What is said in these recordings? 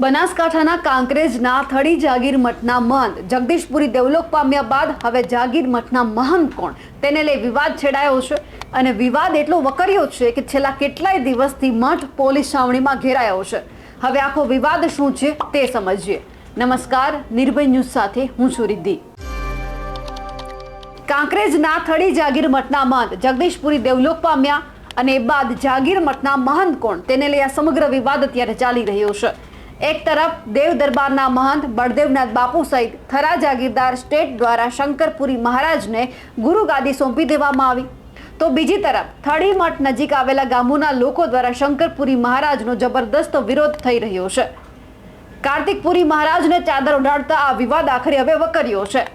બનાસકાંઠાના કાંકરેજના થડી જાગીર મઠના મહંત જગદીશપુરી દેવલોક પામ્યા બાદ હવે જાગીર મઠના મહંત કોણ? તેને લઈ વિવાદ છેડાયો છે અને વિવાદ એટલો વકર્યો છે કે છેલ્લા કેટલાય દિવસથી મઠ પોલીસ છાવણીમાં ઘેરાયો છે. હવે આખો વિવાદ શું છે તે સમજીએ. નમસ્કાર, નિર્ભય ન્યૂઝ સાથે હું છું રિદ્ધિ. કાંકરેજના થડી જાગીર મઠના મહંત જગદીશપુરી દેવલોક પામ્યા અને બાદ જાગીર મઠના મહંત કોણ? તેને લઈ આ સમગ્ર વિવાદ અત્યારે ચાલી રહ્યો છે. એક તરફ દેવ દરબારના મહંત બળદેવનાથ બાપુ સહિત થરા જાગીરદાર સ્ટેટ દ્વારા શંકરપુરી મહારાજને ગુરુ ગાદી સોંપી દેવામાં આવી. તો બીજી તરફ થળી મઠ નજીક આવેલા ગામોના લોકો દ્વારા શંકરપુરી મહારાજનો જબરદસ્ત વિરોધ થઈ રહ્યો છે. કાર્તિકપુરી મહારાજને ચાદર ઉડાડતા આ વિવાદ આખરે હવે વકર્યો છે.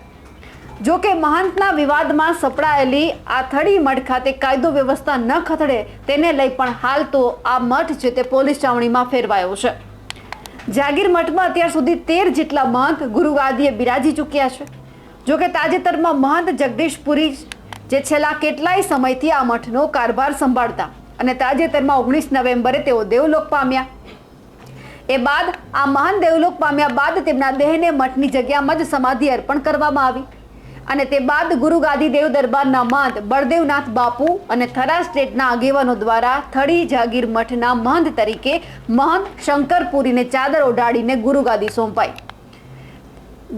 જો કે મહંતના વિવાદમાં સપડાયેલી આ થળી મઠ ખાતે કાયદો વ્યવસ્થા ન ખતડે તેને લઈ પણ હાલ તો આ મઠ છે તે પોલીસ છાવણીમાં ફેરવાયો છે. જાગીર મઠમાં અત્યાર સુધી તેર જેટલા મહંત ગુરુવાદીએ બિરાજી ચૂક્યા છે. જોકે તાજેતરમાં મહંત જગદીશપુરી જે છેલ્લા કેટલાય સમયથી આ મઠનો કારભાર સંભાળતા અને તાજેતરમાં ઓગણીસ નવેમ્બરે તેઓ દેવલોક પામ્યા. એ બાદ આ મહાન દેવલોક પામ્યા બાદ તેમના દેહને મઠની જગ્યામાં જ સમાધિ અર્પણ કરવામાં આવી. અને તે બાદ ગુરુ ગાદી દેવ દરબારના મહંત બળદેવનાથ બાપુ અને થરા સ્ટેટના આગેવાનો દ્વારા થળી જાગીર મઠના મહંત તરીકે મહંત શંકરપુરીને ચાદર ઓઢાડીને ગુરુ ગાદી સોંપાઈ.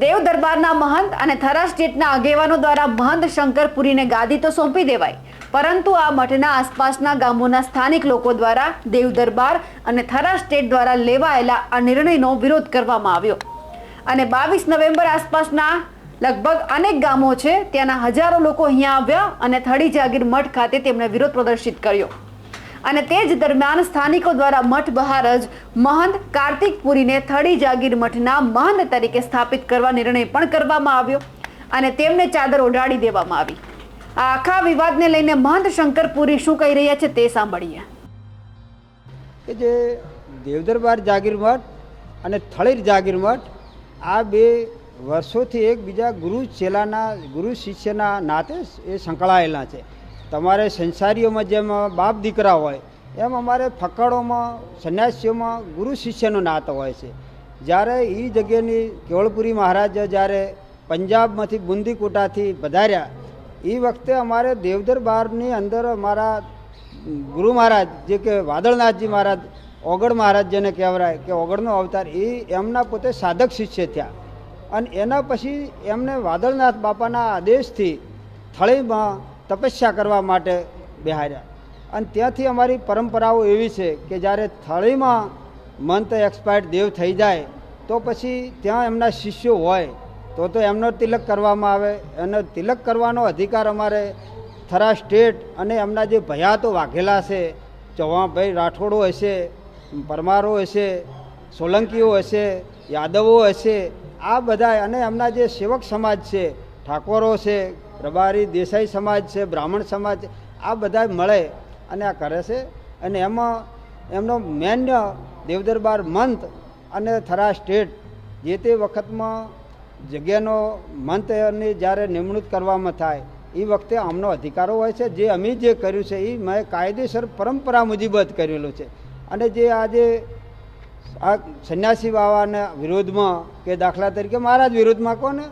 દેવ દરબારના મહંત અને થરા સ્ટેટના આગેવાનો દ્વારા મહંત શંકરપુરીને ગાદી તો સોંપી દેવાય પરંતુ આ મઠના આસપાસના ગામોના સ્થાનિક લોકો દ્વારા દેવ દરબાર અને થરા સ્ટેટ દ્વારા લેવાયેલા આ નિર્ણયનો વિરોધ કરવામાં આવ્યો. અને બાવીસ નવેમ્બર આસપાસના લગભગ અનેક ગામો છે, ત્યાંના હજારો લોકો અહીંયા આવ્યા અને થડી જાગીર મઠ ખાતે તેમણે વિરોધ પ્રદર્શિત કર્યો. અને તે જ દરમિયાન સ્થાનિકો દ્વારા મઠ બહાર જ મહંત કાર્તિકપુરીને થડી જાગીર મઠના મહંત તરીકે સ્થાપિત કરવા નિર્ણય પણ કરવામાં આવ્યો અને તેમને ચાદર ઓઢાડી દેવામાં આવી. આ આખા વિવાદને લઈને મહંત શંકરપુરી શું કહી રહ્યા છે તે સાંભળીએ. કે જે દેવદરબાર જાગીર મઠ અને થળીર જાગીર મઠ, આ બે વર્ષોથી એકબીજા ગુરુ ચેલાના, ગુરુ શિષ્યના નાતે એ સંકળાયેલા છે. તમારે સંસારીઓમાં જેમ બાપ દીકરા હોય, એમ અમારે ફકડોમાં સંન્યાસીઓમાં ગુરુ શિષ્યનો નાત હોય છે. જ્યારે એ જગ્યાની કેવળપુરી મહારાજ જ્યારે પંજાબમાંથી બુંદી કોટાથી પધાર્યા એ વખતે અમારે દેવદરબારની અંદર અમારા ગુરુ મહારાજ, જે કે વાદળનાથજી મહારાજ ઓગળ મહારાજ જેને કહેવાય, કે ઓગળનો અવતાર એ એમના પોતે સાધક શિષ્ય થયા. અને એના પછી એમને વાદળનાથ બાપાના આદેશથી થળીમાં તપસ્યા કરવા માટે બેહાર્યા. અને ત્યાંથી અમારી પરંપરાઓ એવી છે કે જ્યારે થળીમાં મંત એક્સપાયર્ડ દેવ થઈ જાય, તો પછી ત્યાં એમના શિષ્યો હોય, તો તો એમનો તિલક કરવામાં આવે. એનો તિલક કરવાનો અધિકાર અમારે થરા સ્ટેટ અને એમના જે ભયાતો વાઘેલા છે ચૌહાણભાઈ રાઠોડો હશે, પરમારો હશે સોલંકીઓ હશે, યાદવો હશે, આ બધા અને એમના જે સેવક સમાજ છે, ઠાકોરો છે રબારી દેસાઈ સમાજ છે, બ્રાહ્મણ સમાજ આ બધા મળે અને આ કરે છે. અને એમાં એમનો મેન દેવદરબાર મંત અને થરા સ્ટેટ જે તે વખતમાં જગ્યાનો મંતની જ્યારે નિમણૂક કરવામાં થાય, એ વખતે આમનો અધિકારો હોય છે. જે અમે જે કર્યું છે, એ મેં કાયદેસર પરંપરા મુજબ જ કરેલું છે. અને જે આજે આ સંન્યાસી બાવાના વિરોધમાં કે દાખલા તરીકે મારા જ વિરોધમાં કોને?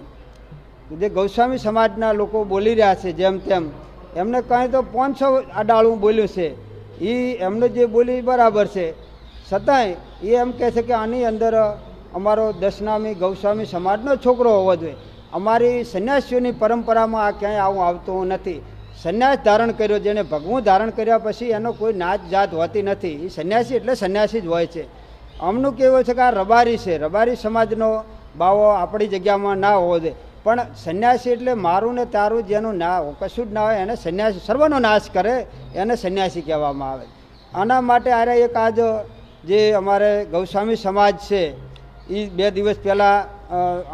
જે ગૌસ્વામી સમાજના લોકો બોલી રહ્યા છે જેમ તેમ, એમને કાંઈ તો પાંચસો અડાળું બોલ્યું છે. એ એમને જે બોલી બરાબર છે. છતાંય એ એમ કહે છે કે આની અંદર અમારો દશનામી ગૌસ્વામી સમાજનો છોકરો હોવો જોઈએ. અમારી સંન્યાસીઓની પરંપરામાં આ ક્યાંય આવું આવતું નથી. સંન્યાસ ધારણ કર્યો જેને ભગવું ધારણ કર્યા પછી એનો કોઈ નાત જાત હોતી નથી. એ સંન્યાસી એટલે સંન્યાસી જ હોય છે. અમનું કેવું છે કે આ રબારી છે. રબારી સમાજનો બાવો આપણી જગ્યામાં ના હોવો જોઈએ. પણ સંન્યાસી એટલે મારું ને તારું જેનું ના કશું જ ના હોય, એને સંન્યાસી, સર્વનો નાશ કરે એને સંન્યાસી કહેવામાં આવે આના માટે આરે એક આજ જે અમારે ગૌસ્વામી સમાજ છે એ બે દિવસ પહેલાં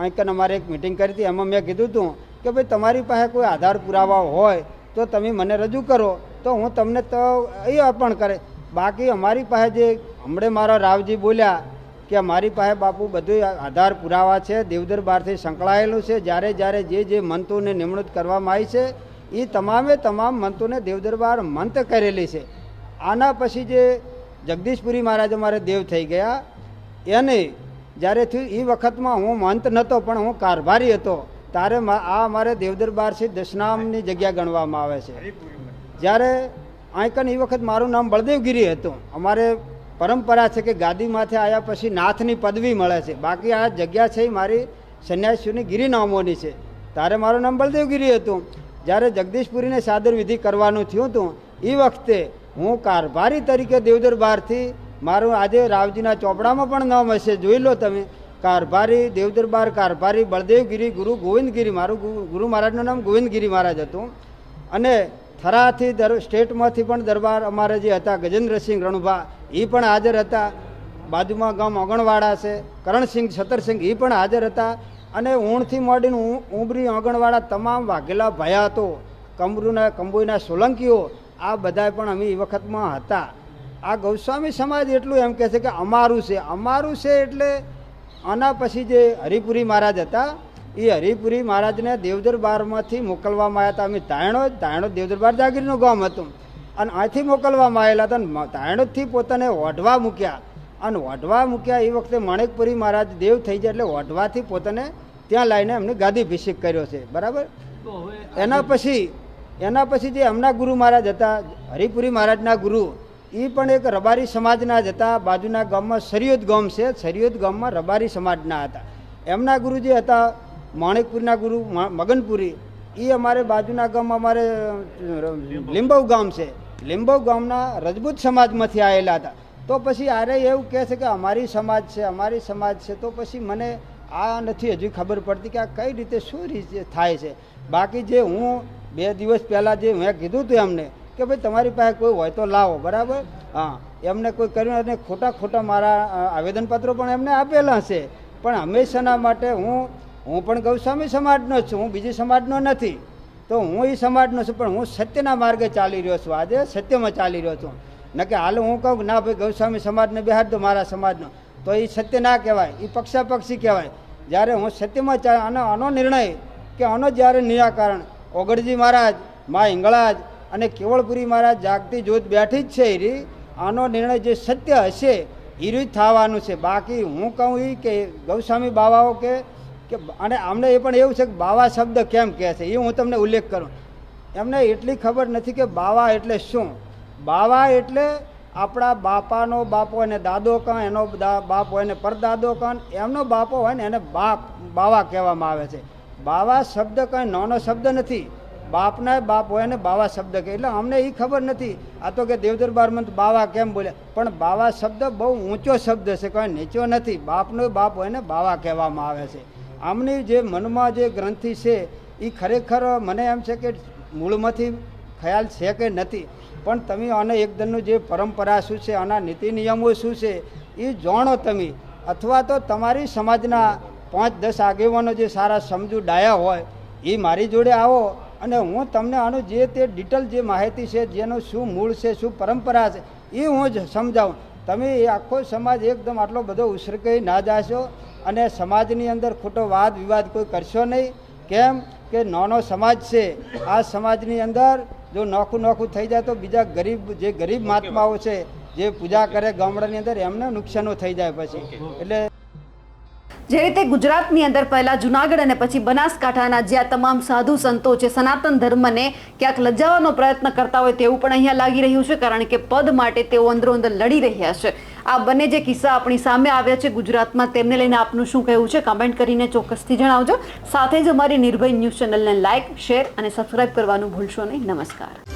આંકન અમારે એક મિટિંગ કરી હતી. એમાં મેં કીધું હતું કે ભાઈ, તમારી પાસે કોઈ આધાર પુરાવા હોય તો તમે મને રજૂ કરો, તો હું તમને તો એ અર્પણ કરે. બાકી અમારી પાસે જે હમણાં મારા રાવજી બોલ્યા કે મારી પાસે બાપુ બધું આધાર પુરાવા છે દેવદરબારથી સંકળાયેલું છે જ્યારે જ્યારે જે જે મંતોને નિમણૂક કરવામાં આવી છે એ તમામે તમામ મંતોને દેવદરબાર મંત કરેલી છે. આના પછી જે જગદીશપુરી મહારાજ અમારે દેવ થઈ ગયા એને જ્યારે થયું એ વખતમાં હું મંત નહોતો પણ હું કારભારી હતો ત્યારે આ અમારે દેવદરબાર છે દશનામની જગ્યા ગણવામાં આવે છે. જ્યારે આંકન એ વખત મારું નામ બળદેવગીરી હતું. અમારે પરંપરા છે કે ગાદીમાંથી આવ્યા પછી નાથની પદવી મળે છે. બાકી આ જગ્યા છે એ મારી સંન્યાસીઓની ગિરી નામોની છે. તારે મારું નામ બળદેવગીરી હતું. જ્યારે જગદીશપુરીને સાદર વિધિ કરવાનું થયું હતું એ વખતે હું કારભારી તરીકે દેવદરબારથી મારું આજે રાવજીના ચોપડામાં પણ નામ હશે. જોઈ લો તમે. કારભારી દેવદરબાર, કારભારી બળદેવગીરી, ગુરુ ગોવિંદગીરી, મારું ગુરુ મહારાજનું નામ ગોવિંદગીરી મહારાજ હતું. અને થરાથી દર, સ્ટેટમાંથી પણ દરબાર અમારે જે હતા, ગજેન્દ્રસિંહ રણુભા એ પણ હાજર હતા. બાજુમાં ગામ અગણવાડા છે. કરણસિંહ, છતરસિંહ એ પણ હાજર હતા. અને ઊણથી માંડીને ઉંબરી અગણવાડા તમામ વાઘેલા ભયાતો કમરુના કંબોઈના સોલંકીઓ, આ બધા પણ અમે એ વખતમાં હતા. આ ગૌસ્વામી સમાજ એટલું એમ કહે છે કે અમારું છે. અમારું છે એટલે આના પછી જે હરિપુરી મહારાજ હતા એ હરિપુરી મહારાજને દેવદરબારમાંથી મોકલવામાં આવ્યા હતા. અમે તાયણો તાયણો દેવદરબાર જાગીરનું ગામ હતું. અને અહીંથી મોકલવામાં આવેલા હતા અને તાયણોદથી પોતાને વઢવા મૂક્યા. અને વઢવા મૂક્યા એ વખતે માણેકપુરી મહારાજ દેવ થઈ જાય એટલે વઢવાથી પોતાને ત્યાં લાવીને એમને ગાદીભિષેક કર્યો છે. બરાબર? એના પછી એના પછી જે એમના ગુરુ મહારાજ હતા હરિપુરી મહારાજના ગુરુ એ પણ એક રબારી સમાજના જ હતા. બાજુના ગામમાં સરિયોદ ગામ છે. સરિયોદ ગામમાં રબારી સમાજના હતા. એમના ગુરુ જે હતા માણેકપુરીના ગુરુ મગનપુરી એ અમારે બાજુના ગામમાં અમારે લીંબવ ગામ છે. લીંબવ ગામના રજપૂત સમાજમાંથી આવેલા હતા. તો પછી આરે એવું કહે છે કે અમારી સમાજ છે, અમારી સમાજ છે, તો પછી મને આ નથી હજી ખબર પડતી કે આ કઈ રીતે શું રીતે થાય છે. બાકી જે હું બે દિવસ પહેલાં જે મેં કીધું હતું એમને કે ભાઈ તમારી પાસે કોઈ હોય તો લાવો, બરાબર? હા, એમને કોઈ કર્યું અને ખોટા ખોટા મારા આવેદનપત્રો પણ એમને આપેલા છે. પણ હંમેશાના માટે હું હું પણ ગૌસ્વામી સમાજનો જ છું, હું બીજી સમાજનો નથી. તો હું એ સમાજનો છું, પણ હું સત્યના માર્ગે ચાલી રહ્યો છું. આજે સત્યમાં ચાલી રહ્યો છું. ન કે હાલ હું કહું ના ભાઈ, ગૌસ્વામી સમાજને બિહાર દો, મારા સમાજનો. તો એ સત્ય ના કહેવાય એ પક્ષાપક્ષી કહેવાય. જ્યારે હું સત્યમાં ચા આનો આનો નિર્ણય કે આનો જ્યારે નિરાકરણ, ઓગળજી મહારાજ, મા હિંગળાજ અને કેવળપુરી મહારાજ જાગતી જોત બેઠી જ છે એ આનો નિર્ણય જે સત્ય હશે એ રીત થવાનું છે. બાકી હું કહું એ કે ગૌસ્વામી બાવાઓ કે કે અને અમને એ પણ એવું છે કે બાવા શબ્દ કેમ કહે છે? એ હું તમને ઉલ્લેખ કરું. એમને એટલી ખબર નથી કે બાવા એટલે શું? બાવા એટલે આપણા બાપાનો બાપ હોય ને દાદો કાં એનો બાપ હોય ને પરદાદો કાં એમનો બાપો હોય ને એને બાપ, બાવા કહેવામાં આવે છે. બાવા શબ્દ કાંઈ નાનો શબ્દ નથી. બાપના બાપ હોય ને બાવા શબ્દ કહે. એટલે અમને એ ખબર નથી. આ તો કે દેવદરબારમાં તો બાવા કેમ બોલે? પણ બાવા શબ્દ બહુ ઊંચો શબ્દ છે, કોઈ નીચો નથી. બાપનો બાપ હોય ને બાવા કહેવામાં આવે છે. આમની જે મનમાં જે ગ્રંથિ છે એ ખરેખર મને એમ છે કે મૂળમાંથી ખ્યાલ છે કે નથી. પણ તમે આને એકદમનું જે પરંપરા શું છે, આના નીતિ નિયમો શું છે એ જાણો તમે. અથવા તો તમારી સમાજના પાંચ, દસ આગેવાનો જે સારા સમજુ ડાયા હોય એ મારી જોડે આવો અને હું તમને આનું જે તે ડિટેલ જે માહિતી છે, જેનું શું મૂળ છે, શું પરંપરા છે એ હું જ સમજાવું. તમે એ આખો સમાજ એકદમ આટલો બધો ઉશ્રકાઈ ના જાશો. અને સમાજની અંદર ખોટો વાદ વિવાદ કોઈ કરશો નહીં. કેમ કે નાનો સમાજ છે આ સમાજની અંદર જો નોખું નોખું થઈ જાય તો બીજા ગરીબ જે ગરીબ મહાત્માઓ છે જે પૂજા કરે ગામડાની અંદર એમને નુકસાનો થઈ જાય પછી. એટલે જે રીતે ગુજરાતની અંદર પહેલા જુનાગઢ અને પછી બનાસકાંઠાના જ્યાં તમામ સાધુ સંતો છે, સનાતન ધર્મને ક્યાંક લજાવવાનો પ્રયત્ન કરતા હોય તેવું પણ અહીંયા લાગી રહ્યું છે, કારણ કે પદ માટે તેઓ અંદરો અંદર લડી રહ્યા છે. આ બંને જે કિસ્સા આપણી સામે આવ્યા છે ગુજરાતમાં, તેમને લઈને આપનું શું કહેવું છે કમેન્ટ કરીને ચોક્કસથી જણાવજો. સાથે જ અમારી નિર્ભય ન્યૂઝ ચેનલને લાઇક શેર અને સબસ્ક્રાઇબ કરવાનું ભૂલશો નહીં. નમસ્કાર.